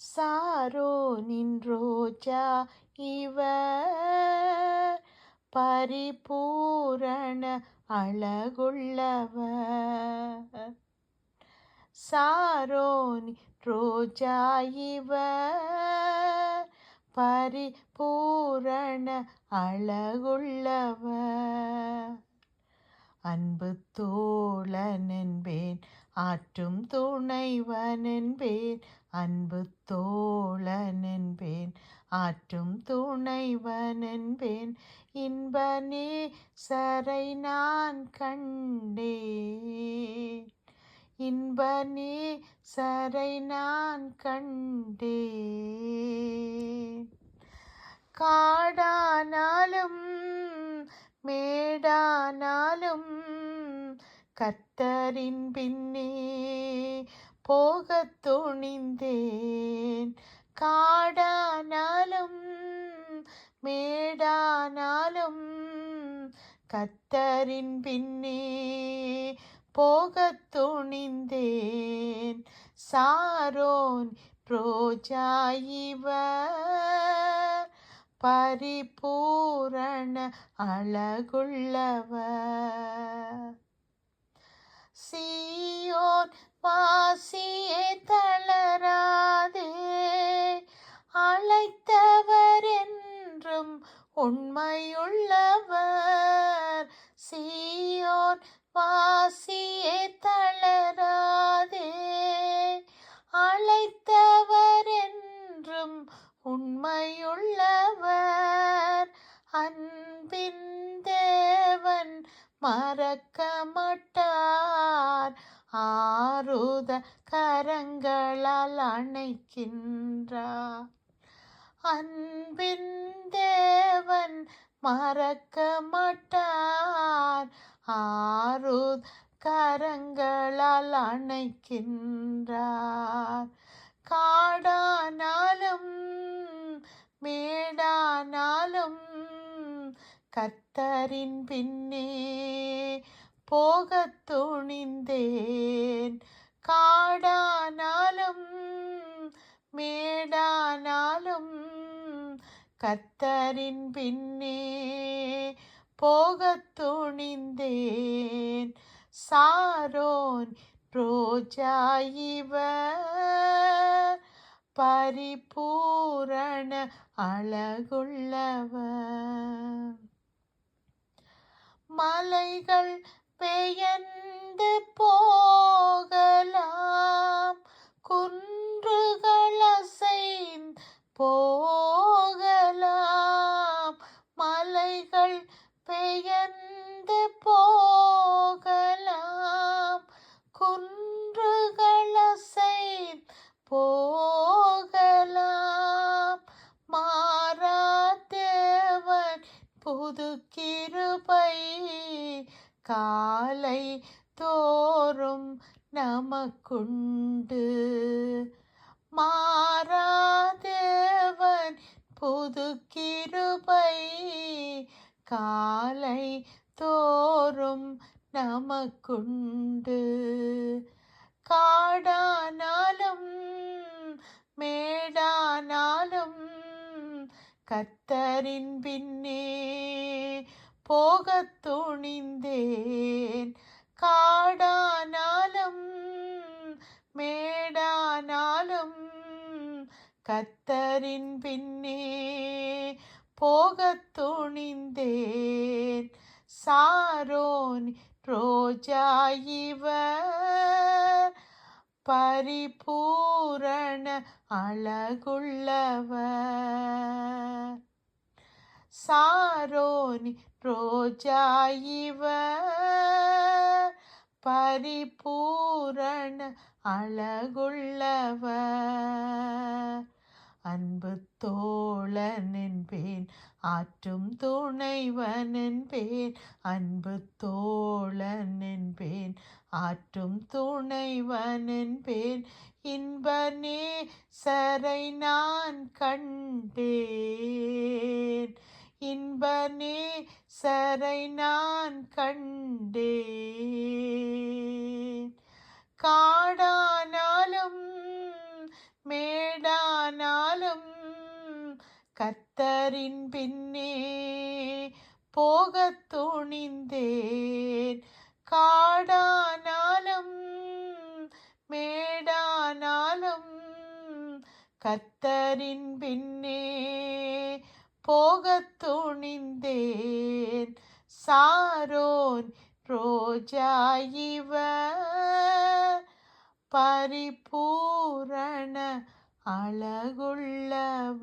Sorrow நின்றோஜா இவர் பரிபூரண அழகுள்ளவர் சாரோனி ரோஜா இவர் பரிபூரண அழகுள்ளவர் அன்பு தோழன் என்பேன் ஆற்றும் துணைவன் என்பேன் அன்பு தோழன் என்பேன் ஆற்றும் துணைவன் என்பேன் இன்ப சரை நான் கண்டேன். இன்பனே சரை நான் கண்டேன். காடானாலும் மேடானாலும் கத்தரின் பின்னே போகத் துணிந்தேன். காடானாலும் மேடானாலும் கத்தரின் பின்னே போகத் துணிந்தேன். சாரோன் ரோஜா பரிபூரண அழகுள்ளவர். ஆசியே தளராதே. அழைத்தவர் என்றும் உண்மையுள்ளவர். சீயோன் வாசியே தளராதே. அழைத்தவர் என்றும் உண்மையுள்ளவர். அன்பின் தேவன் மறக்க மாட்டார். ஆறுத கரங்களால் அணைக்கின்றார் அன்பின் தேவன் மறக்க மாட்டார். ஆறுத கரங்களால் அணைக்கின்றார். காடானாலும் மேடானாலும் கத்தரின் பின்னே போகத் துணிந்தே கத்தரின் பின்னே போகத் துணிந்தேன். சாரோன் ரோஜா இவர் பரிபூரண அழகுள்ளவர் மலைகள் பெயர்ந்து போகலாம். புது கிருபை காலை தோறும் நமக்குண்டு. மாறாதேவன் புது கிருபை காலை தோறும் நமக்குண்டு. காடானாலும் மேடானாலும் கத்தரின் பின்னே போகத் துணிந்தேன். காடானாலும் மேடானாலும் கத்தரின் பின்னே போகத் துணிந்தேன். சாரோன் ரோஜா இவர் பரிபூரண அழகுள்ளவர். சாரோனி ரோஜா இவர் பரிபூரண அழகுள்ளவர். அன்பு தோழன் என்பேன் ஆற்றும் துணைவன் என்பேன் அன்பு தோழன் என்பேன் ஆற்றும் துணைவன் என்பேன். இன்ப சரை நான் கண்டேன். இன்பனே சரை நான் கண்டேன். கா கர்த்தரின் பின்னே போகத் துணிந்தேன். காடானாலும் மேடானாலும் கத்தரின் பின்னே போகத் துணிந்தேன். சாரோன் ரோஜா இவ பரிபூரண அழகுள்ளவர்